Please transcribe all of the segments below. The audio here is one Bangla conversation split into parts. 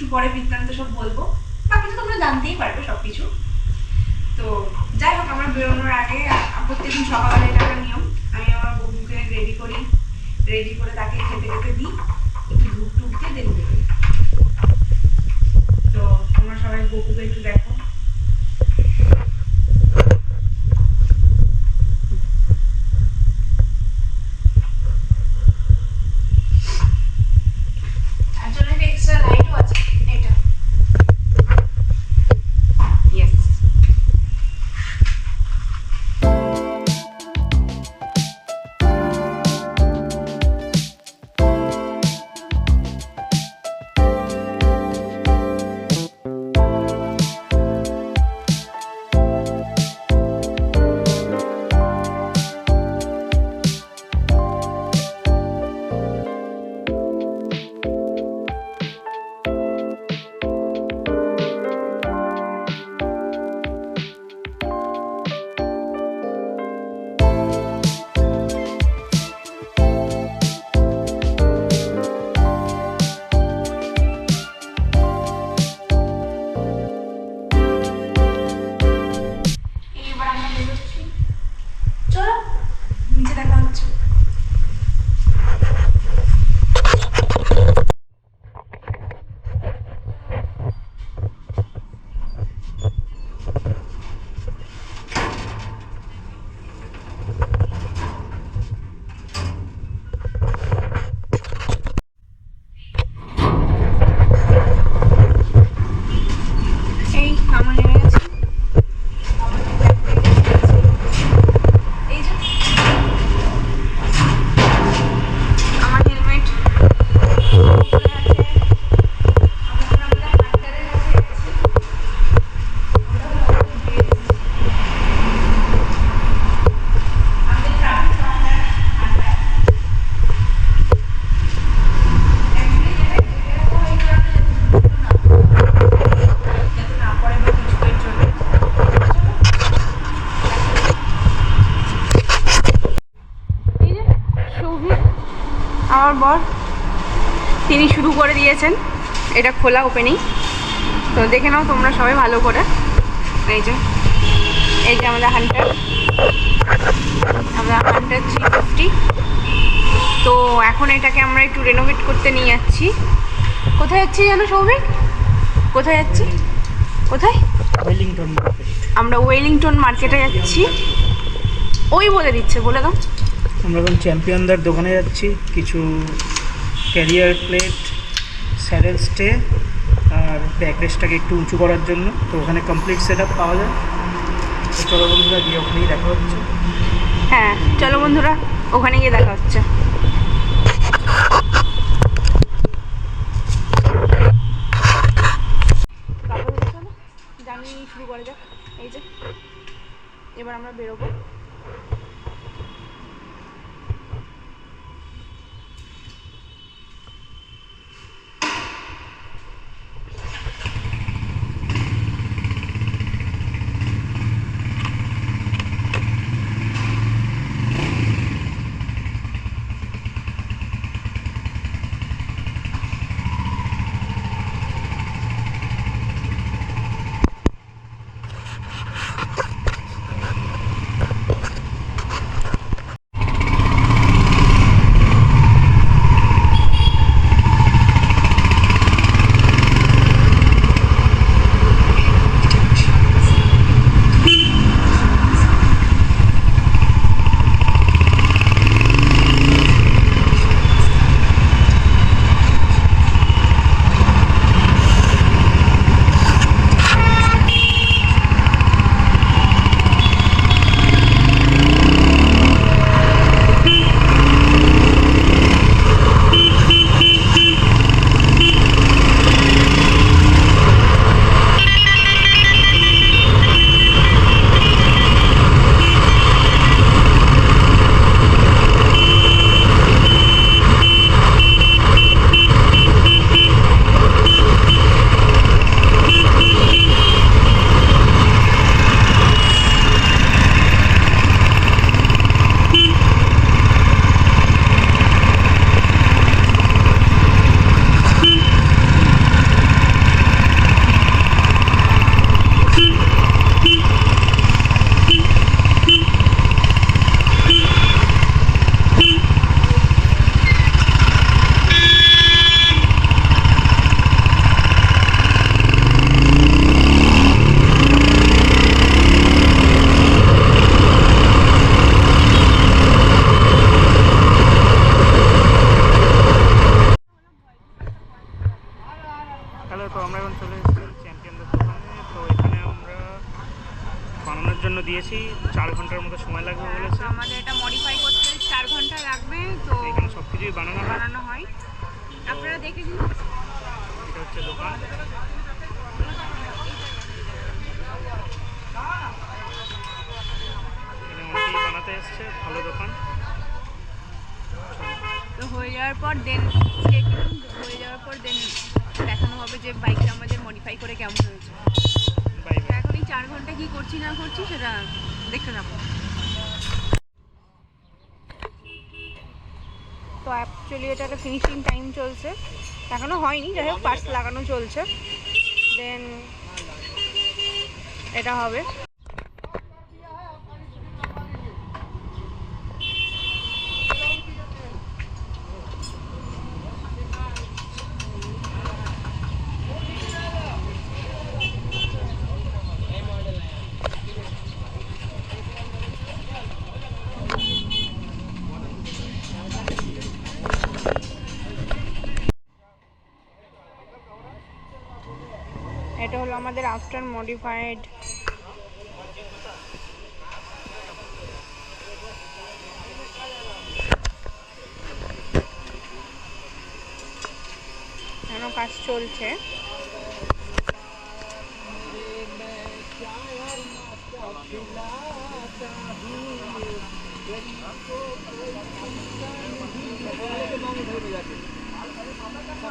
একটু পরে বৃত্তান্ত সব বলব। বাকি তো তোমরা জানতেই পারবে সব কিছু তো যাই হোক, আমার বেরোনোর আগে প্রত্যেকদিন সকালবেলা এটা একটা নিয়ম। আমি আমার বন্ধুকে রেডি করি। রেডি করে তাকে খেতে খেতে দিই। একটু ধূপ টুপ দিয়ে বেরোই তো তোমরা সবাই বকুকে একটু দেখো এটা খোলা ওপেনিং তো দেখে নাও তোমরা সবাই ভালো করে। এই যে এই যে আমাদের হান্টার আমরা হান্টার থ্রি ফিফটি তো এখন এটাকে আমরা একটু রেনোভেট করতে নিয়ে যাচ্ছি। কোথায় যাচ্ছি জানো সৌভিক? কোথায় যাচ্ছি? কোথায়? ওয়েলিংটন আমরা ওয়েলিংটন মার্কেটে যাচ্ছি। ওই বলে দিচ্ছে বলে দাও। আমরা এখন চ্যাম্পিয়নদের দোকানে যাচ্ছি। কিছু ক্যারিয়ার প্লেট স্যারেল স্টে আর ব্যাকরেসটাকে একটু উঁচু করার জন্য। তো ওখানে কমপ্লিট সেট আপ পাওয়া যায়। তো চলো বন্ধুরা, গিয়ে ওখানেই দেখা হচ্ছে। হ্যাঁ চলো বন্ধুরা, ওখানে গিয়ে দেখা হচ্ছে। জানি শুরু করা যাক। এই যে, এবার আমরা বেরোবো। যাওয়ার পর দেন হয়ে যাওয়ার পর দেন দেখানো হবে যে বাইকটা আমাদের মডিফাই করে কেমন হয়েছে। এখন এই চার ঘণ্টা কি করছি না করছি সেটা দেখতে যাব তো অ্যাকচুয়ালি এটা একটা ফিনিশিং টাইম চলছে। এখনও হয়নি যাই হোক পার্টস লাগানো চলছে। দেন এটা হবে। আমাদের আফটার মডিফাইড এখনো কাজ চলছে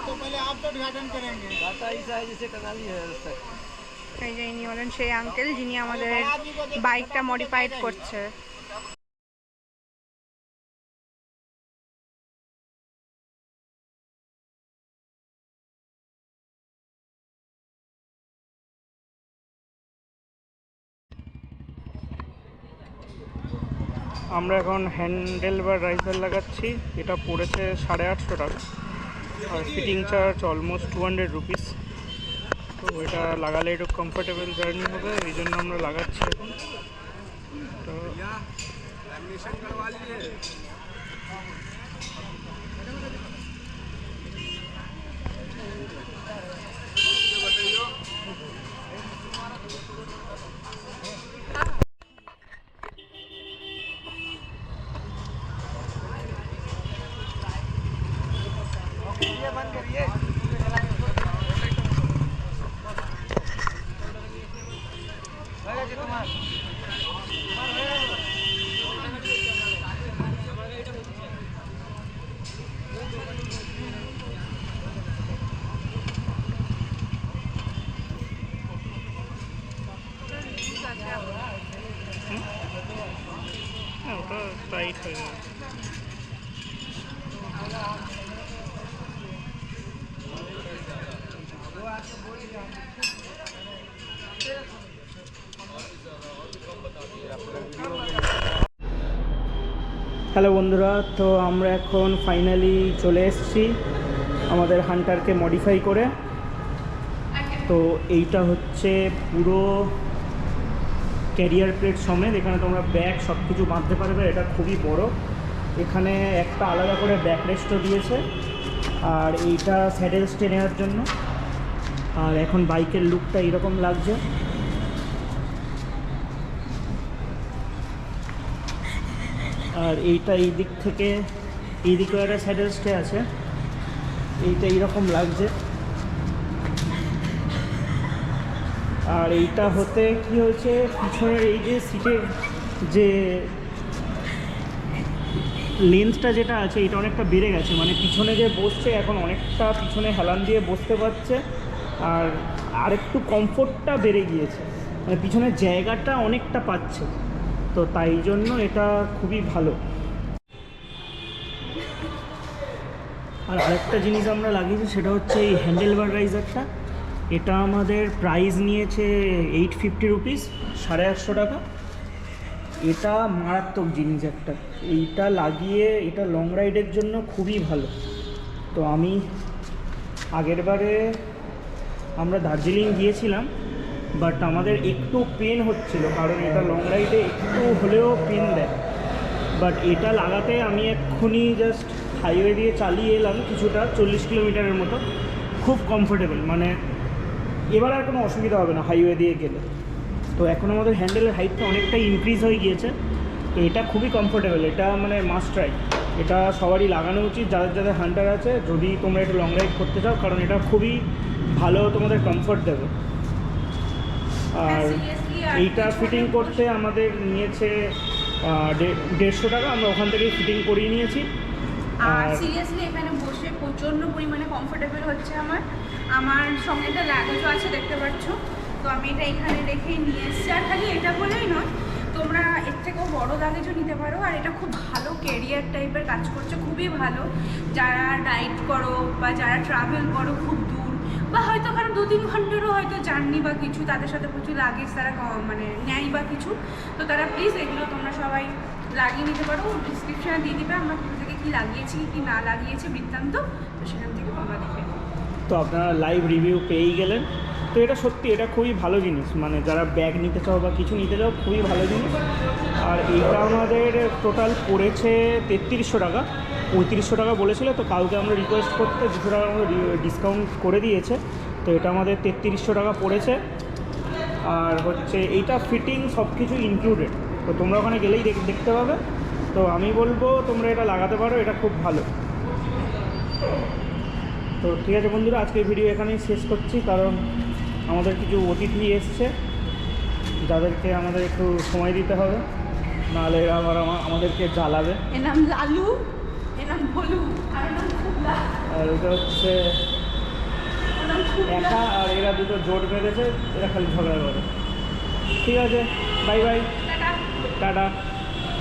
तो पहले आप तो उद्घाटन करेंगे टाटा ईसा है जिसे कनाली है उस तक এই যে ইনি হলেন সেই আঙ্কেল যিনি আমাদের বাইকটা মডিফাইড করছে। আমরা এখন হ্যান্ডেল বা রাইজার লাগাচ্ছি। এটা পড়েছে সাড়ে আটশো টাকা। আর fitting charge almost two hundred rupees তো এটা লাগালে একটু কমফোর্টেবল জার্নি হবে এই জন্য আমরা লাগাচ্ছি এখন তো ये बंद करिए টাইট হ্যালো বন্ধুরা। তো আমরা এখন ফাইনালি চলে এসেছি আমাদের হান্টারকে মডিফাই করে। তো এইটা হচ্ছে পুরো ক্যারিয়ার প্লেট সমেত, এখানে তোমরা ব্যাগ সব কিছু বাঁধতে পারবে, এটা খুবই বড়। এখানে একটা আলাদা করে ব্যাক রেস্টও দিয়েছে, আর এইটা স্যাডেল স্টে নেওয়ার জন্য। আর এখন বাইকের লুকটা এরকম লাগছে। আর এইটা এই দিক থেকে, এই দিকেও একটা স্যাডেল স্টে আছে, এইটা এইরকম লাগছে। আর এইটা হতে কি হয়েছে? পিছনের এই যে সিটের যে লেন্থটা যেটা আছে এটা অনেকটা বেড়ে গেছে। মানে পিছনে যে বসছে, এখন অনেকটা পিছনে হেলান দিয়ে বসতে পারছে। আর আরেকটু কমফোর্টটা বেড়ে গিয়েছে। মানে পিছনের জায়গাটা অনেকটা পাচ্ছে। তো তাই জন্য এটা খুবই ভালো। আর আরেকটা জিনিস আমরা লাগিয়েছি, সেটা হচ্ছে এই হ্যান্ডেল বার রাইজারটা এটা আমাদের প্রাইস নিয়েছে এইট ফিফটি রুপিস সাড়ে আটশো টাকা। এটা মারাত্মক জিনিস একটা। এইটা লাগিয়ে, এটা লং রাইডের জন্য খুবই ভালো। তো আমি আগের বারে আমরা দার্জিলিং গিয়েছিলাম বাট আমাদের একটু পেন হচ্ছিল, কারণ এটা লং রাইডে একটু হলেও পেন দেয়। বাট এটা লাগাতে আমি এক্ষুনি জাস্ট হাইওয়ে দিয়ে চালিয়ে এলাম কিছুটা, চল্লিশ কিলোমিটারের মতো। খুব কমফোর্টেবল মানে এবার আর কোনো অসুবিধা হবে না হাইওয়ে দিয়ে গেলে। তো এখন আমাদের হ্যান্ডেলের হাইটটা অনেকটাই ইনক্রিজ হয়ে গিয়েছে। তো এটা খুবই কমফোর্টেবল এটা মানে মাস্ট ট্রাই এটা সবারই লাগানো উচিত যাদের যাদের হান্টার আছে যদি তোমরা একটু লং রাইড করতে চাও কারণ এটা খুবই ভালো তোমাদের কমফোর্ট দেবে। আর হ্যাঁ, আর এইটা ফিটিং করতে আমাদের নিয়েছে দেড়শো টাকা আমরা ওখান থেকেই ফিটিং করিয়ে নিয়েছি। আর সিরিয়াসলি এখানে বসে প্রচণ্ড পরিমাণে কমফোর্টেবল হচ্ছে আমার। আমার সঙ্গে একটা লাগেজও আছে দেখতে পাচ্ছ। তো আমি এটা এখানে রেখেই নিয়ে এসেছি। আর খালি এটা বলেই নয় তোমরা এর থেকেও বড় লাগেজও নিতে পারো। আর এটা খুব ভালো ক্যারিয়ার টাইপের কাজ করছে খুবই ভালো। যারা রাইড করো বা যারা ট্রাভেল করো খুব দূর বা হয়তো কারণ দু তিন ঘন্টারও হয়তো জার্নি বা কিছু তাদের সাথে প্রচুর লাগেজ তারা মানে নেয় বা কিছু। তো তারা প্লিজ এগুলো তোমরা সবাই লাগিয়ে নিতে পারো। ডিসক্রিপশানে দিয়ে দিবে আমরা লাগিয়েছি, কি না লাগিয়েছি বৃত্তান্ত, তো সেখান থেকে দেখে তো আপনারা লাইভ রিভিউ পেয়েই গেলেন। তো এটা সত্যি, এটা খুবই ভালো জিনিস। মানে যারা ব্যাগ নিতে চাও বা কিছু নিতে চাও, খুবই ভালো জিনিস। আর এইটা আমাদের টোটাল পড়েছে তেত্রিশশো টাকা। পঁয়ত্রিশশো টাকা বলেছিল, তো কাউকে আমরা রিকোয়েস্ট করতে দুশো টাকা আমাদের ডিসকাউন্ট করে দিয়েছে। তো এটা আমাদের তেত্রিশশো টাকা পড়েছে। আর হচ্ছে, এইটা ফিটিং সব কিছু ইনক্লুডেড তো তোমরা ওখানে গেলেই দেখ- দেখতে পাবে। তো আমি বলব তোমরা এটা লাগাতে পারো এটা খুব ভালো। তো ঠিক আছে বন্ধুরা আজকের ভিডিও এখানেই শেষ করছি কারণ আমাদের কিছু অতিথি এসছে। যাদেরকে আমাদের একটু সময় দিতে হবে নাহলে এরা আবার আমা- আমাদেরকে জ্বালাবে। এর নাম লালু এর নাম ভলু আর নাম ওটা হচ্ছে একা আর এরা দুটো জোট বেঁধেছে এরা খালি ঝগড়া করে। ঠিক আছে বাই বাই। টাটা।